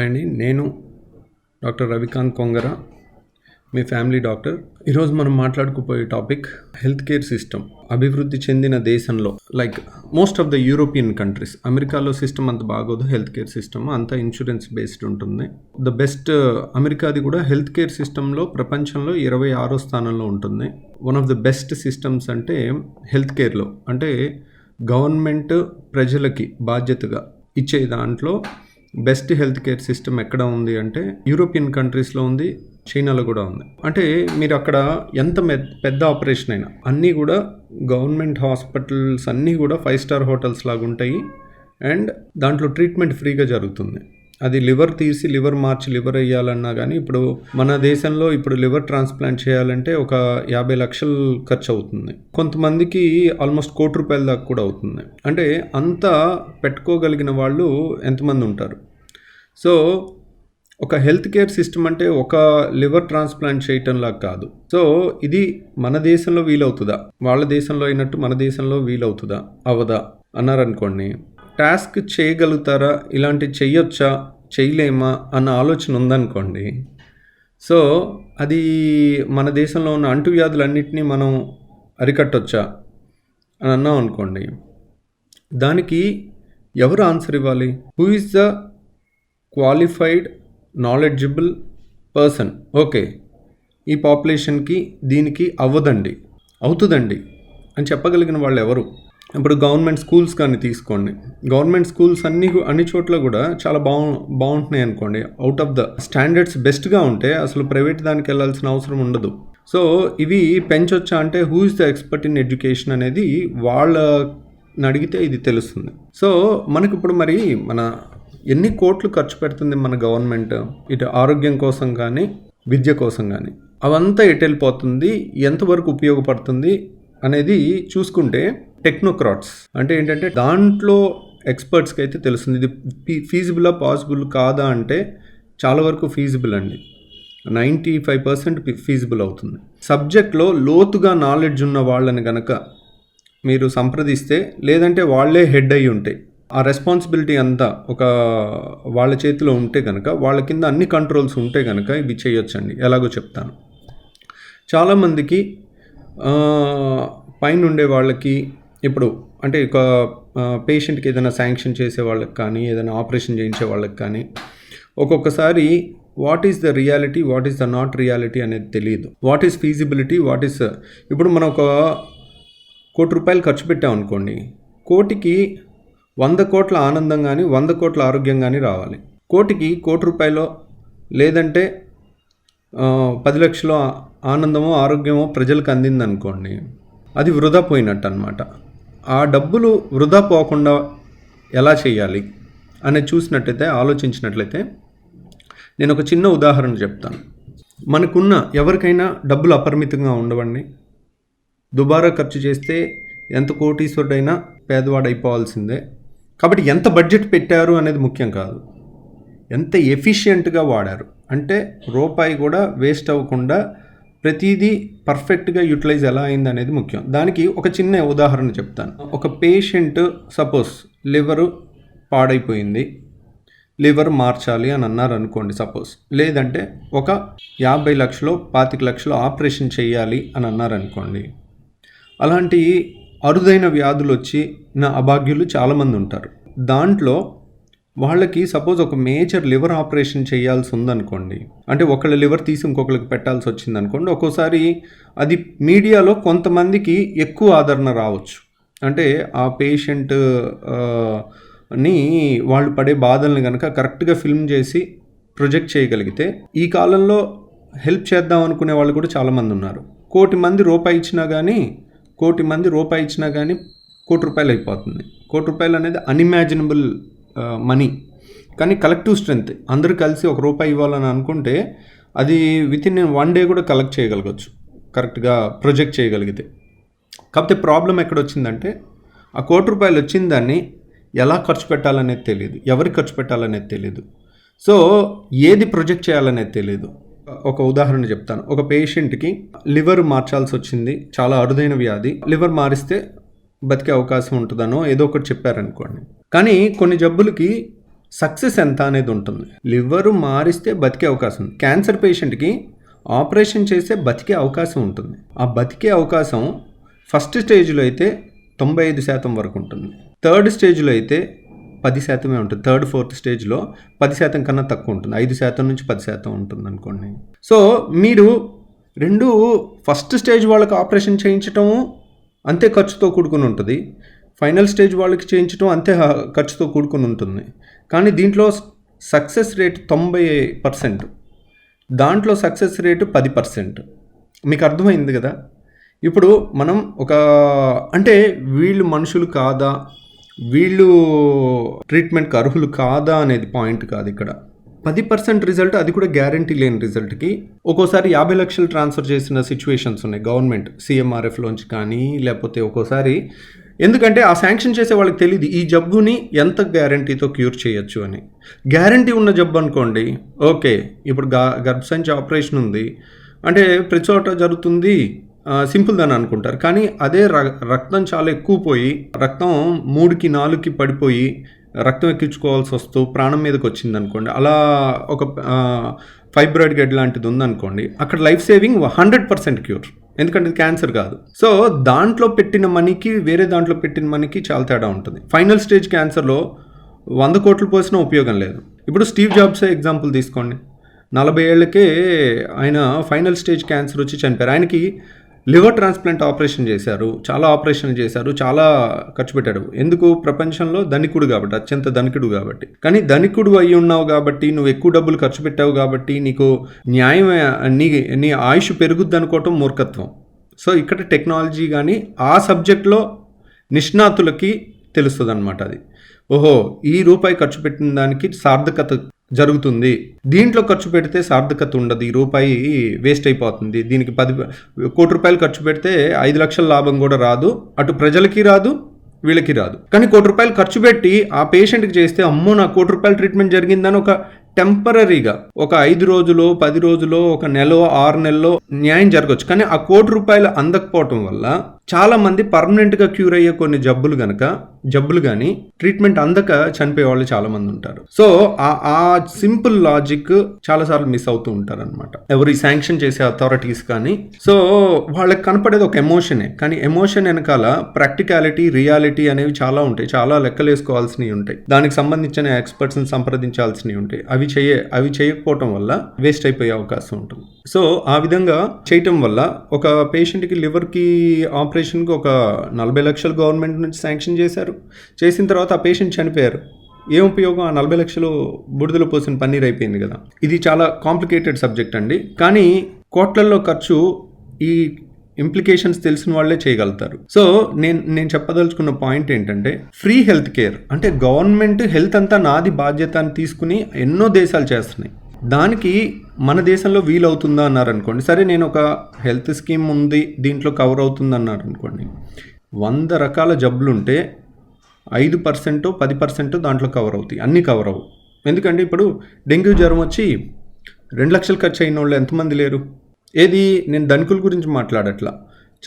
And నేను doctor Ravikanth Kongara మీ family doctor. ఈరోజు మనం మాట్లాడుకుపోయే టాపిక్ హెల్త్ కేర్ సిస్టమ్ అభివృద్ధి చెందిన దేశంలో like most of the European countries. అమెరికాలో సిస్టమ్ అంత బాగోదు హెల్త్ కేర్ సిస్టమ్ అంతా ఇన్సూరెన్స్ బేస్డ్ ఉంటుంది. ద బెస్ట్ అమెరికాది కూడా హెల్త్ కేర్ సిస్టంలో ప్రపంచంలో ఇరవై ఆరో స్థానంలో ఉంటుంది. One of the best systems అంటే హెల్త్ కేర్లో అంటే గవర్నమెంట్ ప్రజలకి బాధ్యతగా ఇచ్చే దాంట్లో బెస్ట్ హెల్త్ కేర్ సిస్టమ్ ఎక్కడ ఉంది అంటే యూరోపియన్ కంట్రీస్లో ఉంది చైనాలో కూడా ఉంది. అంటే మీరు అక్కడ ఎంత మె- పెద్ద ఆపరేషన్ అయినా అన్నీ కూడా గవర్నమెంట్ హాస్పిటల్స్ అన్నీ కూడా ఫైవ్ స్టార్ హోటల్స్ లాగా ఉంటాయి అండ్ దాంట్లో ట్రీట్మెంట్ ఫ్రీగా జరుగుతుంది. అది లివర్ తీసి లివర్ మార్చి లివర్ వేయాలన్నా కానీ ఇప్పుడు మన దేశంలో ఇప్పుడు లివర్ ట్రాన్స్ప్లాంట్ చేయాలంటే ఒక యాభై లక్షలు ఖర్చు అవుతుంది. కొంతమందికి ఆల్మోస్ట్ కోటి రూపాయల దాకా కూడా అవుతుంది. అంటే అంత పెట్టుకోగలిగిన వాళ్ళు ఎంతమంది ఉంటారు? సో ఒక హెల్త్ కేర్ సిస్టమ్ అంటే ఒక లివర్ ట్రాన్స్ప్లాంట్ చేయటంలా కాదు. సో ఇది మన దేశంలో వీలవుతుందా? వాళ్ళ దేశంలో అయినట్టు మన దేశంలో వీలవుతుందా? అవదా? అన్నారనుకోండి టాస్క్ చేయగలుగుతారా? ఇలాంటి చెయ్యొచ్చా చేయలేమా అన్న ఆలోచన ఉందనుకోండి. సో అది మన దేశంలో ఉన్న అంటువ్యాధులన్నింటినీ మనం అరికట్టొచ్చా అని అన్నాం అనుకోండి. దానికి ఎవరు ఆన్సర్ ఇవ్వాలి? Who is the qualified knowledgeable person okay. ఈ పాపులేషన్కి దీనికి అవ్వదండి. అవుతుందండి. అని చెప్పగలిగిన వాళ్ళు ఎవరు ఇప్పుడు గవర్నమెంట్ స్కూల్స్ కానీ తీసుకోండి. గవర్నమెంట్ స్కూల్స్ అన్ని అన్ని చోట్ల కూడా చాలా బాగు బాగుంటున్నాయి అనుకోండి. అవుట్ ఆఫ్ ద స్టాండర్డ్స్ బెస్ట్గా ఉంటే అసలు ప్రైవేట్ దానికి వెళ్ళాల్సిన అవసరం ఉండదు. సో ఇవి పెంచొచ్చా అంటే who is the expert in education అనేది వాళ్ళని అడిగితే ఇది తెలుస్తుంది. సో మనకి ఇప్పుడు మరి మన ఎన్ని కోట్లు ఖర్చు పెడుతుంది మన గవర్నమెంట్? ఇటు ఆరోగ్యం కోసం కానీ విద్య కోసం కానీ. అవంతా ఎటు వెళ్ళిపోతుంది? ఎంతవరకు ఉపయోగపడుతుంది? అనేది చూసుకుంటే టెక్నోక్రాట్స్ అంటే ఏంటంటే దాంట్లో ఎక్స్పర్ట్స్కి అయితే తెలుస్తుంది. ఇది ఫీజిబులా పాసిబుల్ కాదా అంటే చాలా వరకు ఫీజిబుల్ అండి. నైంటీ ఫైవ్ పర్సెంట్ ఫీజిబుల్ అవుతుంది. సబ్జెక్ట్లో లోతుగా నాలెడ్జ్ ఉన్న వాళ్ళని కనుక మీరు సంప్రదిస్తే లేదంటే వాళ్ళే హెడ్ అయి ఉంటాయి ఆ రెస్పాన్సిబిలిటీ అంతా ఒక వాళ్ళ చేతిలో ఉంటే కనుక వాళ్ళ కింద అన్ని కంట్రోల్స్ ఉంటే కనుక ఇవి చేయొచ్చండి. ఎలాగో చెప్తాను. చాలామందికి పైన ఉండే వాళ్ళకి ఇప్పుడు అంటే ఒక పేషెంట్కి ఏదైనా శాంక్షన్ చేసే వాళ్ళకి కానీ ఏదైనా ఆపరేషన్ చేయించే వాళ్ళకి కానీ ఒక్కొక్కసారి what is the reality what is the not reality అనేది తెలియదు. What is feasibility what is ఇప్పుడు మనం ఒక కోటి రూపాయలు ఖర్చు పెట్టాం అనుకోండి కోటికి వంద కోట్ల ఆనందం కానీ వంద కోట్ల ఆరోగ్యం కానీ రావాలి. కోటికి కోటి రూపాయలు లేదంటే పది లక్షల ఆనందమో ఆరోగ్యమో ప్రజలకు అందిందనుకోండి అది వృధా పోయినట్టు అనమాట ఆ డబ్బులు వృధా పోకుండా ఎలా చేయాలి అని చూసినట్టయితే ఆలోచించినట్లయితే నేను ఒక చిన్న ఉదాహరణ చెప్తాను. మనకున్న ఎవరికైనా డబ్బులు అపరిమితంగా ఉండవండి. దుబారా ఖర్చు చేస్తే ఎంత కోటీశ్వరుడైనా పేదవాడు అయిపోవాల్సిందే కాబట్టి ఎంత బడ్జెట్ పెట్టారు అనేది ముఖ్యం కాదు. ఎంత ఎఫిషియెంట్గా వాడారు. అంటే రూపాయి కూడా వేస్ట్ అవ్వకుండా ప్రతిదీ పర్ఫెక్ట్గా యూటిలైజ్ ఎలా అయింది అనేది ముఖ్యం. దానికి ఒక చిన్న ఉదాహరణ చెప్తాను. ఒక పేషెంట్ సపోజ్ లివరు పాడైపోయింది. లివర్ మార్చాలి అని అన్నారు అనుకోండి సపోజ్. లేదంటే ఒక యాభై లక్షలు పాతిక లక్షలు ఆపరేషన్ చేయాలి అని అన్నారు అనుకోండి అలాంటి అరుదైన వ్యాధులు వచ్చి నా అభాగ్యులు చాలామంది ఉంటారు. దాంట్లో వాళ్ళకి సపోజ్ ఒక మేజర్ లివర్ ఆపరేషన్ చేయాల్సి ఉందనుకోండి అంటే ఒకళ్ళ లివర్ తీసి ఇంకొకరికి పెట్టాల్సి వచ్చింది అనుకోండి ఒక్కోసారి అది మీడియాలో కొంతమందికి ఎక్కువ ఆదరణ రావచ్చు. అంటే ఆ పేషెంట్ని వాళ్ళు పడే బాధల్ని కనుక కరెక్ట్గా ఫిల్మ్ చేసి ప్రొజెక్ట్ చేయగలిగితే ఈ కాలంలో హెల్ప్ చేద్దాం అనుకునే వాళ్ళు కూడా చాలామంది ఉన్నారు కోటి మంది రూపాయి ఇచ్చినా కానీ కోటి మంది రూపాయి ఇచ్చినా కానీ కోటి రూపాయలు అయిపోతుంది కోటి రూపాయలు అనేది అన్ఇమాజినబుల్ మనీ కానీ కలెక్టివ్ స్ట్రెంగ్త్ అందరూ కలిసి ఒక రూపాయి ఇవ్వాలని అనుకుంటే అది విత్ ఇన్ వన్ డే కూడా కలెక్ట్ చేయగలగచ్చు. కరెక్ట్గా ప్రొజెక్ట్ చేయగలిగితే. కాకపోతే ప్రాబ్లం ఎక్కడ వచ్చిందంటే ఆ కోటి రూపాయలు వచ్చిన దాన్ని ఎలా ఖర్చు పెట్టాలనేది తెలియదు. ఎవరికి ఖర్చు పెట్టాలనేది తెలియదు. సో ఏది ప్రొజెక్ట్ చేయాలనేది తెలియదు. ఒక ఉదాహరణ చెప్తాను. ఒక పేషెంట్కి లివర్ మార్చాల్సి వచ్చింది. చాలా అరుదైన వ్యాధి. లివర్ మారిస్తే బతికే అవకాశం ఉంటుందనో ఏదో ఒకటి చెప్పారనుకోండి. కానీ కొన్ని జబ్బులకి సక్సెస్ ఎంత అనేది ఉంటుంది. లివర్ మారిస్తే బతికే అవకాశం ఉంది. క్యాన్సర్ పేషెంట్కి ఆపరేషన్ చేస్తే బతికే అవకాశం ఉంటుంది. ఆ బతికే అవకాశం ఫస్ట్ స్టేజ్లో అయితే తొంభై ఐదు శాతం వరకు ఉంటుంది. థర్డ్ స్టేజ్లో అయితే పది శాతమే ఉంటుంది. థర్డ్ ఫోర్త్ స్టేజ్లో పది శాతం కన్నా తక్కువ ఉంటుంది. ఐదు శాతం నుంచి పది శాతం ఉంటుంది అనుకోండి. సో మీరు రెండు ఫస్ట్ స్టేజ్ వాళ్ళకి ఆపరేషన్ చేయించటము అంతే ఖర్చుతో కూడుకుని ఉంటుంది. ఫైనల్ స్టేజ్ వాళ్ళకి చేయించడం అంతే ఖర్చుతో కూడుకుని ఉంటుంది. కానీ దీంట్లో సక్సెస్ రేట్ తొంభై పర్సెంట్. దాంట్లో సక్సెస్ రేటు పది పర్సెంట్. మీకు అర్థమైంది కదా? ఇప్పుడు మనం ఒక అంటే వీళ్ళు మనుషులు కాదా? వీళ్ళు ట్రీట్మెంట్కి అర్హులు కాదా అనేది పాయింట్ కాదు ఇక్కడ. పది పర్సెంట్ రిజల్ట్ అది కూడా గ్యారంటీ లేని రిజల్ట్కి. ఒక్కోసారి యాభై లక్షలు ట్రాన్స్ఫర్ చేసిన సిచ్యువేషన్స్ ఉన్నాయి. గవర్నమెంట్ సీఎంఆర్ఎఫ్లోంచి కానీ లేకపోతే ఒక్కోసారి ఎందుకంటే ఆ శాంక్షన్ చేసే వాళ్ళకి తెలియదు ఈ జబ్బుని ఎంత గ్యారంటీతో క్యూర్ చేయొచ్చు అని. గ్యారంటీ ఉన్న జబ్బు అనుకోండి ఓకే ఇప్పుడు గా గర్భసంచి ఆపరేషన్ ఉంది అంటే ప్రతి చోట జరుగుతుంది సింపుల్ అని అనుకుంటారు. కానీ అదే ర- రక్తం చాలా ఎక్కువ పోయి రక్తం మూడుకి నాలుగుకి పడిపోయి రక్తం ఎక్కించుకోవాల్సి వస్తూ ప్రాణం మీదకి వచ్చింది అనుకోండి అలా ఒక ఫైబ్రాయిడ్ గెడ్ లాంటిది ఉందనుకోండి అక్కడ life saving hundred percent cure. ఎందుకంటే ఇది క్యాన్సర్ కాదు. సో దాంట్లో పెట్టిన మనీకి వేరే దాంట్లో పెట్టిన మనీకి చాలా తేడా ఉంటుంది. ఫైనల్ స్టేజ్ క్యాన్సర్లో వంద కోట్లు పోసినా ఉపయోగం లేదు. ఇప్పుడు స్టీవ్ జాబ్స్ ఎగ్జాంపుల్ తీసుకోండి. నలభై ఏళ్ళకే ఆయన ఫైనల్ స్టేజ్ క్యాన్సర్ వచ్చి చనిపోయారు. ఆయనకి లివర్ ట్రాన్స్ప్లాంట్ ఆపరేషన్ చేశారు చాలా ఆపరేషన్ చేశారు చాలా ఖర్చు పెట్టాడు. ఎందుకు? ప్రపంచంలో ధనికుడు కాబట్టి అత్యంత ధనికుడు కాబట్టి. కానీ ధనికుడు అయి ఉన్నావు కాబట్టి నువ్వు ఎక్కువ డబ్బులు ఖర్చు పెట్టావు కాబట్టి నీకు న్యాయం నీ నీ ఆయుష్ పెరుగుద్ది అనుకోవటం మూర్ఖత్వం. సో ఇక్కడ టెక్నాలజీ కానీ ఆ సబ్జెక్ట్లో నిష్ణాతులకి తెలుస్తుంది అనమాట అది. ఓహో ఈ రూపాయి ఖర్చు పెట్టిన దానికి సార్థకత జరుగుతుంది. దీంట్లో ఖర్చు పెడితే సార్థకత ఉండదు. ఈ రూపాయి వేస్ట్ అయిపోతుంది. దీనికి పది కోటి రూపాయలు ఖర్చు పెడితే ఐదు లక్షల లాభం కూడా రాదు. అటు ప్రజలకి రాదు వీళ్ళకి రాదు. కానీ కోటి రూపాయలు ఖర్చు పెట్టి ఆ పేషెంట్కి చేస్తే అమ్మో నా కోటి రూపాయల ట్రీట్మెంట్ జరిగిందని ఒక టెంపరీగా ఒక ఐదు రోజులు పది రోజులు ఒక నెల ఆరు నెలలో న్యాయం జరగవచ్చు కానీ ఆ కోటి రూపాయలు అందకపోవటం వల్ల చాలా మంది పర్మనెంట్గా క్యూర్ అయ్యే కొన్ని జబ్బులు గనక జబ్బులు కానీ ట్రీట్మెంట్ అందక చనిపోయే వాళ్ళు చాలామంది ఉంటారు. సో ఆ ఆ సింపుల్ లాజిక్ చాలాసార్లు మిస్ అవుతూ ఉంటారు అనమాట ఎవరు శాంక్షన్ చేసే అథారిటీస్ కానీ సో వాళ్ళకి కనపడేది ఒక ఎమోషనే కానీ ఎమోషన్ వెనకాల ప్రాక్టికాలిటీ రియాలిటీ అనేవి చాలా ఉంటాయి. చాలా లెక్కలు వేసుకోవాల్సినవి ఉంటాయి. దానికి సంబంధించిన ఎక్స్పర్ట్స్ని సంప్రదించాల్సినవి ఉంటాయి. అవి చేయ అవి చేయకపోవటం వల్ల వేస్ట్ అయిపోయే అవకాశం ఉంటుంది. సో ఆ విధంగా చేయటం వల్ల ఒక పేషెంట్కి లివర్కి ఆపరేషన్ ఆపరేషన్కి ఒక నలభై లక్షలు గవర్నమెంట్ నుంచి శాంక్షన్ చేశారు. చేసిన తర్వాత ఆ పేషెంట్ చనిపోయారు. ఏం ఉపయోగం? ఆ నలభై లక్షలు బుడిదలో పోసిన పన్నీర్ అయిపోయింది కదా. ఇది చాలా కాంప్లికేటెడ్ సబ్జెక్ట్ అండి. కానీ కోట్లల్లో ఖర్చు ఈ ఇంప్లికేషన్స్ తెలిసిన వాళ్ళే చేయగలుగుతారు. సో నేను నేను చెప్పదలుచుకున్న పాయింట్ ఏంటంటే ఫ్రీ హెల్త్ కేర్ అంటే గవర్నమెంట్ హెల్త్ అంతా నాది బాధ్యత అని తీసుకుని ఎన్నో దేశాలు చేస్తున్నాయి. దానికి మన దేశంలో వీలవుతుందా అన్నారు అనుకోండి సరే నేను ఒక హెల్త్ స్కీమ్ ఉంది దీంట్లో కవర్ అవుతుంది అన్నారు అనుకోండి వంద రకాల జబ్బులు ఉంటే ఐదు పర్సెంట్ పది పర్సెంట్ దాంట్లో కవర్ అవుతాయి అన్నీ కవర్ అవు ఎందుకంటే ఇప్పుడు డెంగ్యూ జ్వరం వచ్చి రెండు లక్షలు ఖర్చు అయిన వాళ్ళు ఎంతమంది లేరు? ఏది? నేను ధనికుల గురించి మాట్లాడట్లా.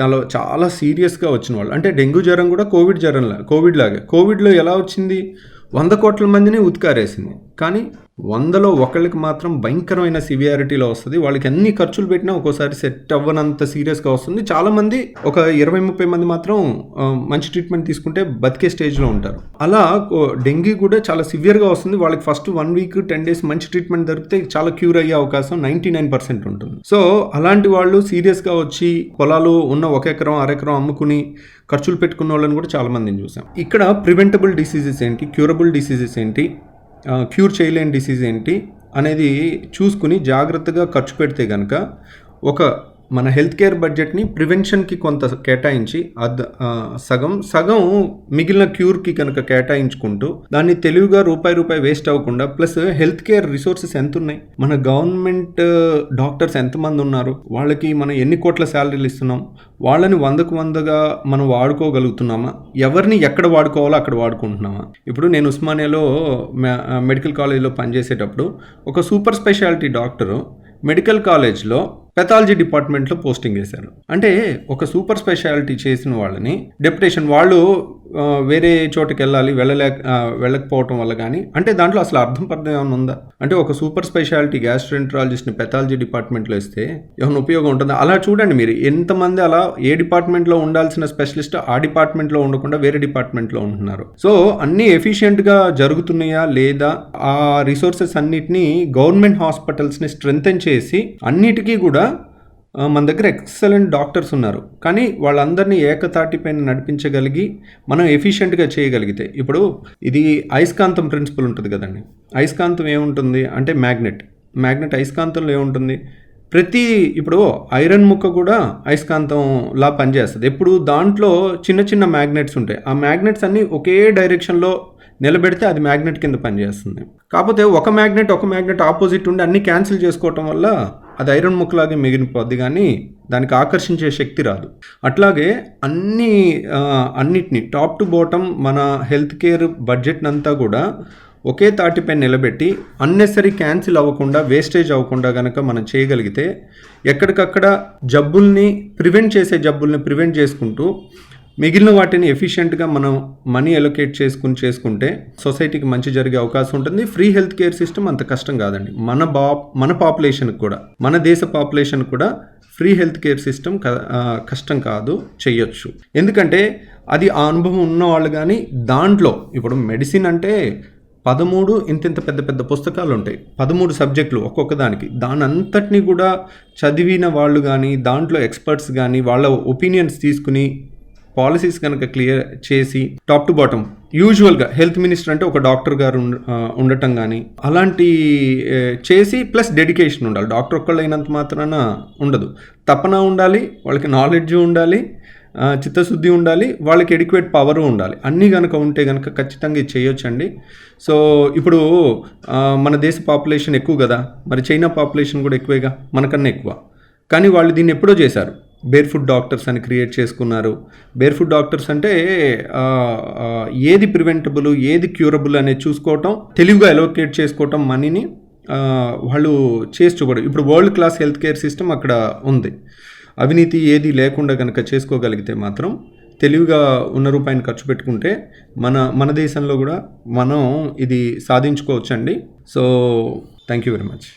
చాలా చాలా సీరియస్గా వచ్చిన వాళ్ళు. అంటే డెంగ్యూ జ్వరం కూడా కోవిడ్ జ్వరంలా కోవిడ్ లాగే. కోవిడ్లో ఎలా వచ్చింది? వంద కోట్ల మందిని ఉతికారేసింది. కానీ వందలో ఒకళ్ళకి మాత్రం భయంకరమైన సివియారిటీలో వస్తుంది. వాళ్ళకి అన్ని ఖర్చులు పెట్టినా ఒక్కోసారి సెట్ అవ్వనంత సీరియస్గా వస్తుంది. చాలామంది ఒక ఇరవై ముప్పై మంది మాత్రం మంచి ట్రీట్మెంట్ తీసుకుంటే బతికే స్టేజ్లో ఉంటారు. అలా కో- డెంగీ కూడా చాలా సివియర్గా వస్తుంది. వాళ్ళకి first one week ten days మంచి ట్రీట్మెంట్ దొరికితే చాలా క్యూర్ అయ్యే అవకాశం నైంటీ నైన్ పర్సెంట్ ఉంటుంది. సో అలాంటి వాళ్ళు సీరియస్గా వచ్చి పొలాలు ఉన్న ఒక ఎకరం అరెకరం అమ్ముకుని ఖర్చులు పెట్టుకున్న వాళ్ళని కూడా చాలామందిని చూసాం. ఇక్కడ ప్రివెంటబుల్ డిసీజెస్ ఏంటి? క్యూరబుల్ డిసీజెస్ ఏంటి? క్యూర్ చేయలేని డిసీజ్ ఏంటి అనేది చూసుకుని జాగ్రత్తగా ఖర్చు పెడితే కనుక ఒక మన హెల్త్ కేర్ బడ్జెట్ని ప్రివెన్షన్కి కొంత కేటాయించి అద్ సగం సగం మిగిలిన క్యూర్కి కనుక కేటాయించుకుంటూ దాన్ని తెలివిగా రూపాయి రూపాయి వేస్ట్ అవ్వకుండా ప్లస్ హెల్త్ కేర్ రిసోర్సెస్ ఎంత ఉన్నాయి మన గవర్నమెంట్ డాక్టర్స్ ఎంతమంది ఉన్నారు? వాళ్ళకి మనం ఎన్ని కోట్ల శాలరీలు ఇస్తున్నాం? వాళ్ళని వందకు వందగా మనం వాడుకోగలుగుతున్నామా? ఎవరిని ఎక్కడ వాడుకోవాలో అక్కడ వాడుకుంటున్నామా? ఇప్పుడు నేను ఉస్మానియాలో మెడికల్ కాలేజ్లో పనిచేసేటప్పుడు ఒక సూపర్ స్పెషాలిటీ డాక్టరు మెడికల్ కాలేజ్లో పెథాలజీ డిపార్ట్మెంట్లో పోస్టింగ్ వేశారు. అంటే ఒక సూపర్ స్పెషాలిటీ చేసిన వాళ్ళని డెప్యుటేషన్ వాళ్ళు వేరే చోటకి వెళ్ళాలి వెళ్ళలేక వెళ్ళకపోవటం వల్ల కానీ అంటే దాంట్లో అసలు అర్థం పర్థం ఏమైనా ఉందా? అంటే ఒక సూపర్ స్పెషాలిటీ గ్యాస్ట్రెంట్రాలజిస్ట్ని పెథాలజీ డిపార్ట్మెంట్లో ఇస్తే ఏమైనా ఉపయోగం ఉంటుందా? అలా చూడండి మీరు ఎంతమంది అలా ఏ డిపార్ట్మెంట్లో ఉండాల్సిన స్పెషలిస్ట్ ఆ డిపార్ట్మెంట్లో ఉండకుండా వేరే డిపార్ట్మెంట్లో ఉంటున్నారు. సో అన్నీ ఎఫిషియెంట్గా జరుగుతున్నాయా లేదా? ఆ రిసోర్సెస్ అన్నిటినీ గవర్నమెంట్ హాస్పిటల్స్ని స్ట్రెంగ్తెన్ చేసి అన్నిటికీ కూడా మన దగ్గర ఎక్సలెంట్ డాక్టర్స్ ఉన్నారు. కానీ వాళ్ళందరినీ ఏకతాటిపైన నడిపించగలిగి మనం ఎఫిషియెంట్గా చేయగలిగితే ఇప్పుడు ఇది అయస్కాంతం ప్రిన్సిపల్ ఉంటుంది కదండి. అయస్కాంతం ఏముంటుంది అంటే మ్యాగ్నెట్ మ్యాగ్నెట్ అయస్కాంతంలో ఏముంటుంది? ప్రతి ఇప్పుడు ఐరన్ ముక్క కూడా అయస్కాంతంలా పనిచేస్తుంది. ఎప్పుడు దాంట్లో చిన్న చిన్న మ్యాగ్నెట్స్ ఉంటాయి. ఆ మ్యాగ్నెట్స్ అన్నీ ఒకే డైరెక్షన్లో నిలబెడితే అది మ్యాగ్నెట్ కింద పనిచేస్తుంది. కాకపోతే ఒక మ్యాగ్నెట్ ఒక మ్యాగ్నెట్ ఆపోజిట్ ఉండి అన్ని క్యాన్సిల్ చేసుకోవటం వల్ల అది ఐరన్ ముక్కలాగే మిగిలిపోద్ది కానీ దానికి ఆకర్షించే శక్తి రాదు. అట్లాగే అన్ని అన్నిటిని టాప్ టు బాటమ్ మన హెల్త్ కేర్ బడ్జెట్ అంతా కూడా ఒకే తాటిపై నిలబెట్టి అన్నెసరీ క్యాన్సిల్ అవ్వకుండా వేస్టేజ్ అవ్వకుండా కనుక మనం చేయగలిగితే ఎక్కడికక్కడ జబ్బుల్ని ప్రివెంట్ చేసే జబ్బుల్ని ప్రివెంట్ చేసుకుంటూ మిగిలిన వాటిని ఎఫిషియెంట్గా మనం మనీ అలొకేట్ చేసుకుని చేసుకుంటే సొసైటీకి మంచి జరిగే అవకాశం ఉంటుంది. ఫ్రీ హెల్త్ కేర్ సిస్టమ్ అంత కష్టం కాదండి. మన బా మన పాపులేషన్కి కూడా మన దేశ పాపులేషన్ కూడా ఫ్రీ హెల్త్ కేర్ సిస్టమ్ కష్టం కాదు చేయొచ్చు ఎందుకంటే అది ఆ అనుభవం ఉన్న వాళ్ళు కానీ దాంట్లో ఇప్పుడు మెడిసిన్ అంటే పదమూడు ఇంత ఇంత పెద్ద పెద్ద పుస్తకాలు ఉంటాయి. పదమూడు సబ్జెక్టులు ఒక్కొక్క దానికి. దాని అంతటినీ కూడా చదివిన వాళ్ళు కానీ దాంట్లో ఎక్స్పర్ట్స్ కానీ వాళ్ళ ఒపీనియన్స్ తీసుకుని పాలసీస్ కనుక క్లియర్ చేసి టాప్ టు బాటమ్ యూజువల్గా హెల్త్ మినిస్టర్ అంటే ఒక డాక్టర్ గారు ఉండటం కానీ అలాంటి చేసి ప్లస్ డెడికేషన్ ఉండాలి. డాక్టర్ ఒక్కళ్ళు అయినంత మాత్రాన ఉండదు. తపన ఉండాలి వాళ్ళకి నాలెడ్జ్ ఉండాలి చిత్తశుద్ధి ఉండాలి వాళ్ళకి ఎడిక్వేట్ పవర్ ఉండాలి. అన్నీ కనుక ఉంటే కనుక ఖచ్చితంగా ఇది చేయొచ్చండి. సో ఇప్పుడు మన దేశ పాపులేషన్ ఎక్కువ కదా. మరి చైనా పాపులేషన్ కూడా ఎక్కువేగా? మనకన్నా ఎక్కువ. కానీ వాళ్ళు దీన్ని ఎప్పుడో చేశారు. బేర్ ఫుడ్ డాక్టర్స్ అని క్రియేట్ చేసుకున్నారు. బేర్ ఫుడ్ డాక్టర్స్ అంటే ఏది ప్రివెంటబుల్ ఏది క్యూరబుల్ అనేది చూసుకోవటం తెలివిగా ఎలోకేట్ చేసుకోవటం మనీని వాళ్ళు చేసి చూపడం. ఇప్పుడు world class health care system అక్కడ ఉంది. అవినీతి ఏది లేకుండా కనుక చేసుకోగలిగితే మాత్రం తెలివిగా ఉన్న రూపాయిని ఖర్చు పెట్టుకుంటే మన మన దేశంలో కూడా మనం ఇది సాధించుకోవచ్చండి. So thank you very much